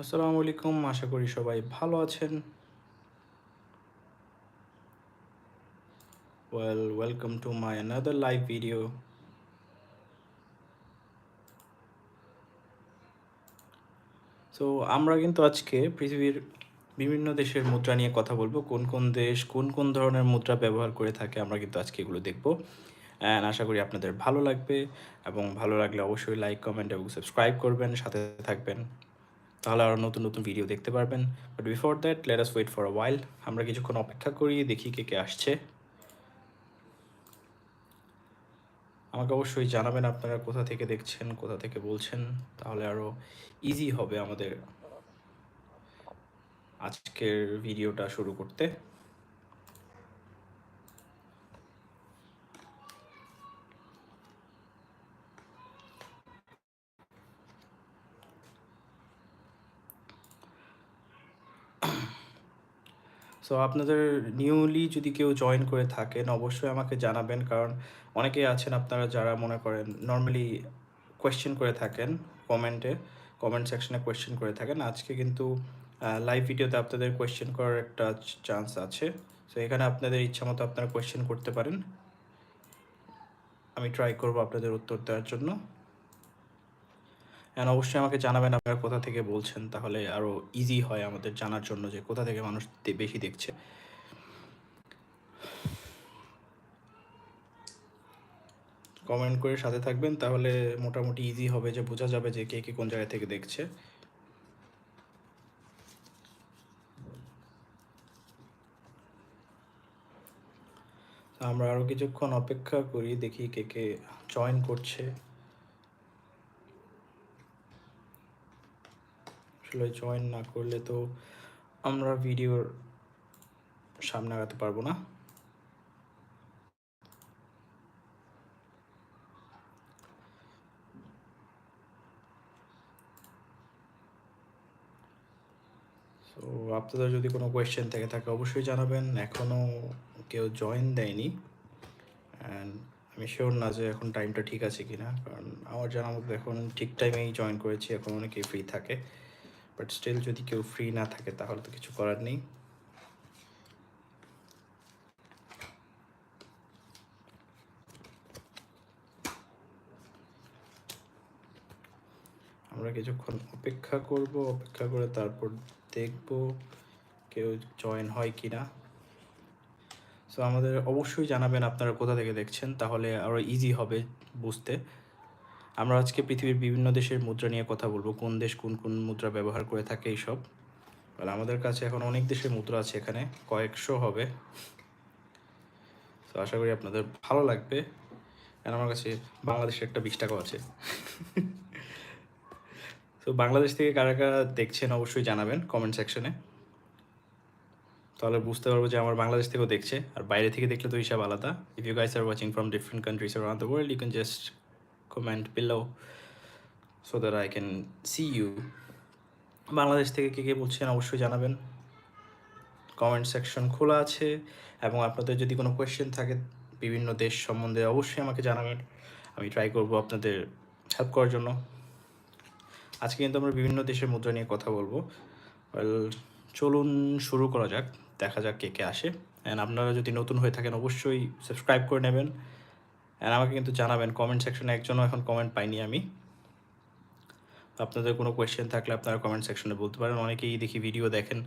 আসসালামু আলাইকুম, আশা করি সবাই ভালো আছেন। Well welcome to my another live video so আমরা কিন্তু আজকে পৃথিবীর বিভিন্ন দেশের মুদ্রা নিয়ে কথা বলব। কোন কোন দেশ, কোন কোন ধরনের মুদ্রা ব্যবহার করে থাকে আমরা কিন্তু আজকে এগুলো দেখব। অ্যান্ড আশা করি আপনাদের ভালো লাগবে এবং ভালো লাগলে অবশ্যই লাইক কমেন্ট এবং সাবস্ক্রাইব করবেন, সাথে থাকবেন। তাহলে আরও নতুন নতুন ভিডিও দেখতে পারবেন। But before that let us wait for a while আমরা কিছুক্ষণ অপেক্ষা করি, দেখি কে কে আসছে। আমাকে অবশ্যই জানাবেন আপনারা কোথা থেকে দেখছেন, কোথা থেকে বলছেন। তাহলে আরও ইজি হবে আমাদের আজকের ভিডিওটা শুরু করতে। সো আপনাদের নিউলি যদি কেউ জয়েন করে থাকেন, অবশ্যই আমাকে জানাবেন। কারণ অনেকেই আছেন আপনারা যারা মনে করেন নর্মালি কোয়েশ্চেন করে থাকেন কমেন্টে কমেন্ট সেকশনে কোয়েশ্চেন করে থাকেন। আজকে কিন্তু লাইভ ভিডিওতে আপনাদের কোয়েশ্চেন করার একটা চান্স আছে। সো এখানে আপনাদের ইচ্ছা মতো আপনারা কোয়েশ্চেন করতে পারেন। আমি ট্রাই করব আপনাদের উত্তর দেওয়ার জন্য। অ্যান্ড অবশ্যই আমাকে জানাবেন আপনারা কোথা থেকে বলছেন, তাহলে আরও ইজি হয় আমাদের জানার জন্য যে কোথা থেকে মানুষ বেশি দেখছে। কমেন্ট করে সাথে থাকবেন, তাহলে মোটামুটি ইজি হবে যে বোঝা যাবে যে কে কে কোন জায়গা থেকে দেখছে। আমরা আরও কিছুক্ষণ অপেক্ষা করি, দেখি কে কে জয়েন করছে। আসলে জয়েন না করলে তো আমরা ভিডিওর সামনে আগাতে পারব না। তো আপনাদের যদি কোনো কোয়েশ্চেন থেকে থাকে অবশ্যই জানাবেন। এখনও কেউ জয়েন দেয়নি। অ্যান্ড আমি শিওর না যে এখন টাইমটা ঠিক আছে কিনা। কারণ আমার জানা মতো এখন ঠিক টাইমেই জয়েন করেছি। এখন অনেকেই ফ্রি থাকে। বাট স্টিল যদি কেউ ফ্রি না থাকে, তাহলে তো কিছু করার নেই। আমরা কিছুক্ষণ অপেক্ষা করব, অপেক্ষা করে তারপর দেখব কেউ জয়েন হয় কি না সো আমাদের অবশ্যই জানাবেন আপনারা কোথা থেকে দেখছেন, তাহলে আরও ইজি হবে বুঝতে। আমরা আজকে পৃথিবীর বিভিন্ন দেশের মুদ্রা নিয়ে কথা বলব। কোন দেশ কোন কোন মুদ্রা ব্যবহার করে থাকে এইসব? বলে আমাদের কাছে এখন অনেক দেশের মুদ্রা আছে এখানে, কয়েকশো হবে। তো আশা করি আপনাদের ভালো লাগবে। কারণ আমার কাছে বাংলাদেশের একটা বিশ টাকাও আছে। তো বাংলাদেশ থেকে কারা কারা দেখছেন অবশ্যই জানাবেন কমেন্ট সেকশনে তাহলে বুঝতে পারব যে আমার বাংলাদেশ থেকেও দেখছে। আর বাইরে থেকে দেখলে তো হিসাব আলাদা। If you guys are watching from different countries around the world, you can just comment below so that I can see you. Bangladesh থেকে কে কে বলছেন অবশ্যই জানাবেন। কমেন্ট সেকশন খোলা আছে এবং আপনাদের যদি কোনো কোয়েশ্চেন থাকে বিভিন্ন দেশ সম্বন্ধে অবশ্যই আমাকে জানাবেন। আমি ট্রাই করব আপনাদের হেল্প করার জন্য। আজকে কিন্তু আমরা বিভিন্ন দেশের মুদ্রা নিয়ে কথা বলব। চলুন শুরু করা যাক। দেখা যাক কে কে আসে। অ্যান্ড আপনারা যদি নতুন হয়ে থাকেন অবশ্যই সাবস্ক্রাইব করে নেবেন। অ্যান্ড আমাকে কিন্তু জানাবেন কমেন্ট সেকশনে একজনও এখন কমেন্ট পাইনি আমি। আপনাদের কোনো কোয়েশ্চেন থাকলে আপনারা কমেন্ট সেকশনে বলতে পারেন। অনেকেই দেখি ভিডিও দেখেন,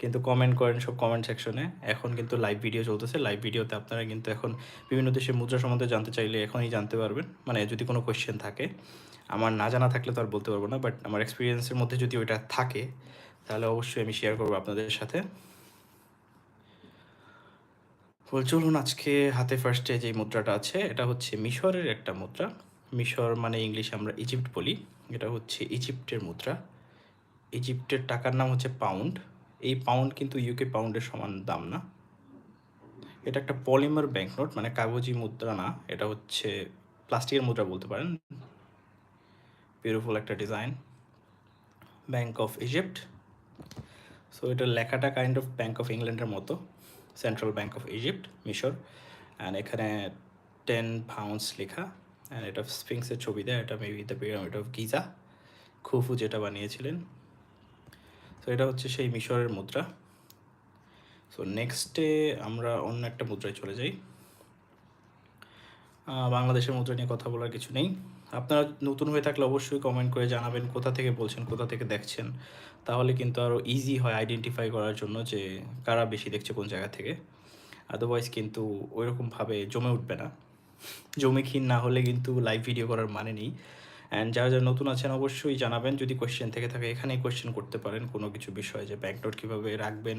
কিন্তু কমেন্ট করেন সব কমেন্ট সেকশনে এখন কিন্তু লাইভ ভিডিও চলতেছে। লাইভ ভিডিওতে আপনারা কিন্তু এখন বিভিন্ন দেশের মুদ্রা সম্বন্ধে জানতে চাইলে এখনই জানতে পারবেন। মানে যদি কোনো কোয়েশ্চেন থাকে, আমার না জানা থাকলে তো আর বলতে পারব না বাট আমার এক্সপিরিয়েন্সের মধ্যে যদি ওইটা থাকে, তাহলে অবশ্যই আমি শেয়ার করব আপনাদের সাথে। বল চলুন আজকে হাতে ফার্স্টে যে মুদ্রাটা আছে, এটা হচ্ছে মিশরের একটা মুদ্রা। মিশর মানে ইংলিশে আমরা ইজিপ্ট বলি। এটা হচ্ছে ইজিপ্টের মুদ্রা। ইজিপ্টের টাকার নাম হচ্ছে পাউন্ড এই পাউন্ড কিন্তু ইউকে পাউন্ডের সমান দাম না। এটা একটা পলিমার ব্যাংকনোট মানে কাগজি মুদ্রা না। এটা হচ্ছে প্লাস্টিকের মুদ্রা বলতে পারেন। বিউটিফুল একটা design bank of Egypt so এটার লেখাটা কাইন্ড অফ ব্যাঙ্ক অফ ইংল্যান্ডের মতো। সেন্ট্রাল ব্যাঙ্ক অফ ইজিপ্ট মিশর অ্যান্ড এখানে টেন পাউন্ডস লেখা অ্যান্ড এটা স্পিংসের ছবি দেয়, এটা maybe the pyramid of Giza Khufu যেটা বানিয়েছিলেন। তো এটা হচ্ছে সেই মিশরের মুদ্রা। সো নেক্সটে আমরা অন্য একটা মুদ্রায় চলে যাই। বাংলাদেশের মুদ্রা নিয়ে কথা বলার কিছু নেই। আপনারা নতুন হয়ে থাকলে অবশ্যই কমেন্ট করে জানাবেন কোথা থেকে বলছেন, কোথা থেকে দেখছেন। তাহলে কিন্তু আরও ইজি হয় আইডেন্টিফাই করার জন্য যে কারা বেশি দেখছে কোন জায়গা থেকে। আদারওয়াইজ কিন্তু ওইরকমভাবে জমে উঠবে না। জমে ক্ষীণ না হলে কিন্তু লাইভ ভিডিও করার মানে নেই। অ্যান্ড যারা যারা নতুন আছেন অবশ্যই জানাবেন। যদি কোয়েশ্চেন থেকে থাকে, এখানেই কোয়েশ্চেন করতে পারেন। কোনো কিছু বিষয়ে যে ব্যাংক নোট কীভাবে রাখবেন,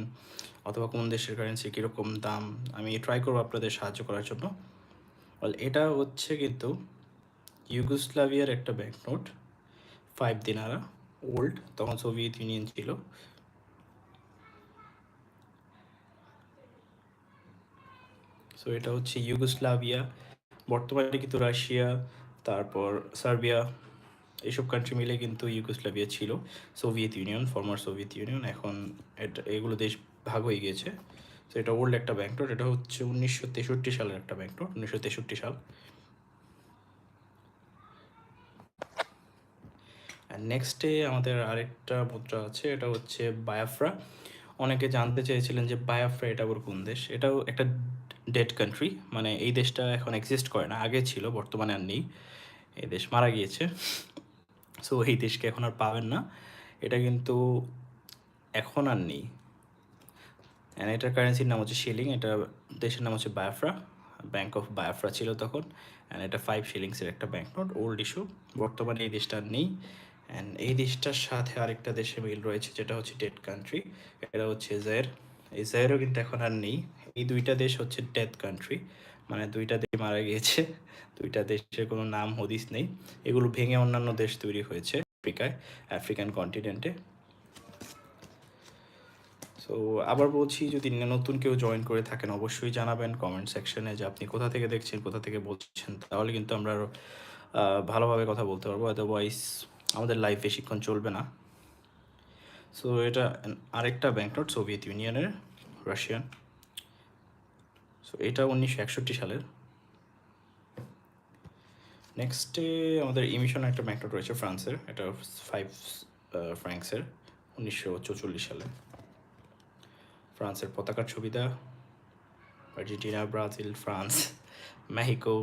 অথবা কোন দেশের কারেন্সি কীরকম দাম, আমি ট্রাই করব আপনাদের সাহায্য করার জন্য। এটা হচ্ছে কিন্তু ইউগোস্লাভিয়ার একটা bank note five dinara old তখন সোভিয়েত ইউনিয়ন ছিল। সো এটা হচ্ছে ইউগোস্লাভিয়া, বর্তমানে কিন্তু রাশিয়া, তারপর সার্বিয়া এইসব কান্ট্রি মিলে কিন্তু ইউগোস্লাভিয়া ছিল। Soviet Union former Soviet Union, এখন এটা, এগুলো দেশ ভাগ হয়ে গিয়েছে। তো এটা ওল্ড একটা ব্যাংক নোট এটা হচ্ছে উনিশশো তেষট্টি সালের একটা ব্যাংক নোট উনিশশো তেষট্টি সাল। নেক্সটে আমাদের আরেকটা মুদ্রা আছে, এটা হচ্ছে বায়াফ্রা অনেকে জানতে চেয়েছিলেন যে বায়াফ্রা এটা আবার কোন দেশ? এটাও একটা ডেড কান্ট্রি মানে এই দেশটা এখন এক্সিস্ট করে না, আগে ছিল, বর্তমানে আর নেই। এই দেশ মারা গিয়েছে। সো এই দেশকে এখন আর পাবেন না। এটা কিন্তু এখন আর নেই। অ্যান্ড এটার কারেন্সির নাম হচ্ছে শিলিং এটা দেশের নাম হচ্ছে বায়াফ্রা ব্যাঙ্ক অফ বায়াফ্রা ছিল তখন। অ্যান্ড এটা ফাইভ শিলিংসের একটা ব্যাঙ্ক নোট ওল্ড ইস্যু বর্তমানে এই দেশটা নেই। অ্যান্ড এই দেশটার সাথে আরেকটা দেশে মিল রয়েছে যেটা হচ্ছে ডেড কান্ট্রি এটা হচ্ছে ইসরায়েল ইসরায়েলও কিন্তু এখন আর নেই। এই দুইটা দেশ হচ্ছে ডেথ কান্ট্রি মানে দুইটা দেশ মারা গিয়েছে দুইটা দেশের কোনো নাম হদিস নেই। এগুলো ভেঙে অন্যান্য দেশ তৈরি হয়েছে আফ্রিকায় আফ্রিকান কন্টিনেন্টে সো আবার বলছি যদি নতুন কেউ জয়েন করে থাকেন অবশ্যই জানাবেন কমেন্ট সেকশনে যে আপনি কোথা থেকে দেখছেন কোথা থেকে বলছেন তাহলে কিন্তু আমরা আরও, আহ, ভালোভাবে কথা বলতে পারব। আদারওয়াইজ আমাদের লাইফ বেশিক্ষণ চলবে না। সো এটা আরেকটা ব্যাংক নোট সোভিয়েত ইউনিয়নের রাশিয়ান সো এটা উনিশশো একষট্টি সালের। নেক্সটে আমাদের ইমিশন একটা ব্যাংক নোট রয়েছে ফ্রান্সের, এটা ফাইভ ফ্র্যাঙ্কসের উনিশশো চৌচল্লিশ সালে। ফ্রান্সের পতাকার ছবি দেওয়া আর্জেন্টিনা, ব্রাজিল, ফ্রান্স মেহিকো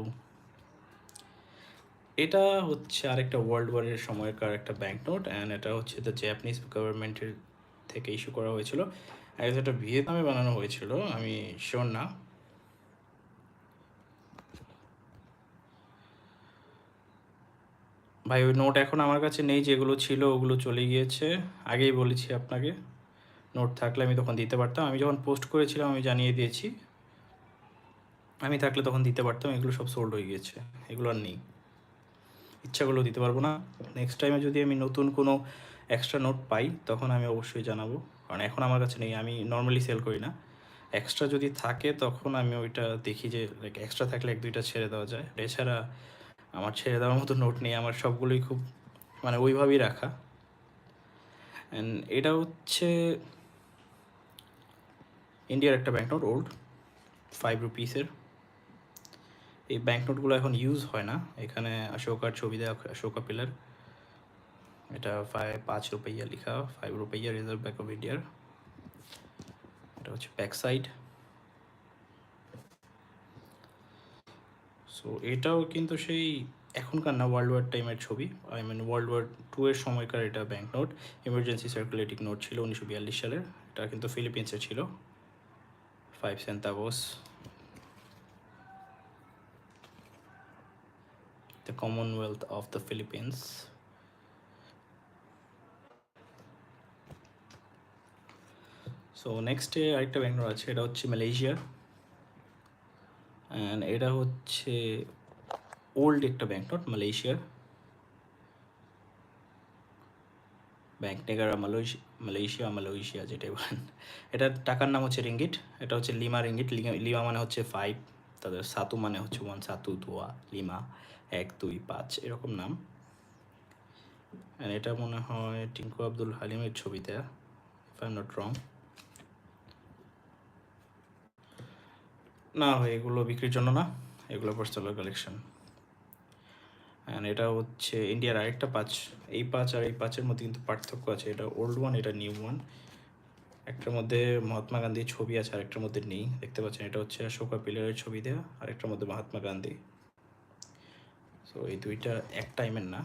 এটা হচ্ছে আরেকটা ওয়ার্ল্ড ওয়ারের সময়কার একটা ব্যাংক নোট অ্যান্ড এটা হচ্ছে দ্য জাপানিজ গভর্নমেন্টের থেকে ইস্যু করা হয়েছিল। এটা ভিয়েতনামে বানানো হয়েছিল, আমি শিওর না। ভাই, ওই নোট এখন আমার কাছে নেই, যেগুলো ছিল ওগুলো চলে গিয়েছে। আগেই বলেছি আপনাকে নোট থাকলে আমি তখন দিতে পারতাম। আমি যখন পোস্ট করেছিলাম, আমি জানিয়ে দিয়েছি। আমি থাকলে তখন দিতে পারতাম, এগুলো সব সোল্ড হয়ে গিয়েছে, এগুলো আর নেই। ইচ্ছাগুলো দিতে পারব না। নেক্সট টাইমে যদি আমি নতুন কোনো এক্সট্রা নোট পাই, তখন আমি অবশ্যই জানাব। কারণ এখন আমার কাছে নেই, আমি নর্মালি সেল করি না। এক্সট্রা যদি থাকে, তখন আমি ওইটা দেখি যে লাইক এক্সট্রা থাকলে এক, দুইটা ছেড়ে দেওয়া যায়। এছাড়া আমার ছেড়ে দেওয়ার মতো নোট নেই, আমার সবগুলোই খুব মানে ওইভাবেই রাখা। অ্যান্ড এটা হচ্ছে ইন্ডিয়ার একটা ব্যাংক নোট ওল্ড ফাইভ রুপিসের এই ব্যাংক নোটগুলো এখন ইউজ হয় না। এখানে অশোকার ছবি দেওয়া অশোকা পিলার এটা ফাইভ পাঁচ রুপাইয়া লেখা ফাইভ রুপাইয়া রিজার্ভ ব্যাংক অফ ইন্ডিয়ার এটা হচ্ছে ব্যাক সাইড সো এটাও কিন্তু সেই এখনকার না ওয়ার্ল্ড ওয়ার টাইমের ছবি। I mean world war two এর সময়কার এটা bank note emergency circulating note ছিল উনিশশো বিয়াল্লিশ সালের। এটা কিন্তু ফিলিপিন্সের ছিল। Five centavos the Commonwealth of the Philippines. So নেক্সটে আরেকটা ব্যাংক আছে, এটা হচ্ছে মালয়েশিয়া অ্যান্ড এটা হচ্ছে ওল্ড একটা ব্যাংক নোট মালয়েশিয়ার bank Negara Malaysia Malaysia Malaysia যেটাই বলেন। এটার টাকার নাম হচ্ছে রিঙ্গিট এটা হচ্ছে লিমা রিঙ্গিট লিমা মানে হচ্ছে ফাইভ তাদের সাতু মানে হচ্ছে ওয়ান সাতু, দোয়া, লিমা। এক, দুই, পাঁচ, এরকম নাম। এটা মনে হয় টিঙ্কু আব্দুল হালিমের ছবিতে ইফ আই নট রং না এগুলো বিক্রির জন্য না, এগুলো পার্সোনাল কালেকশন অ্যান্ড এটা হচ্ছে ইন্ডিয়ার আরেকটা পাঁচ, এই পাঁচ আর এই পাঁচের মধ্যে কিন্তু পার্থক্য আছে। এটা ওল্ড ওয়ান এটা নিউ ওয়ান একটার মধ্যে মহাত্মা গান্ধীর ছবি আছে, আরেকটার মধ্যে নেই। দেখতে পাচ্ছেন, এটা হচ্ছে অশোকা পিলারের ছবি দেওয়া আরেকটার মধ্যে মহাত্মা গান্ধী। সো এই দুইটা এক টাইমের না।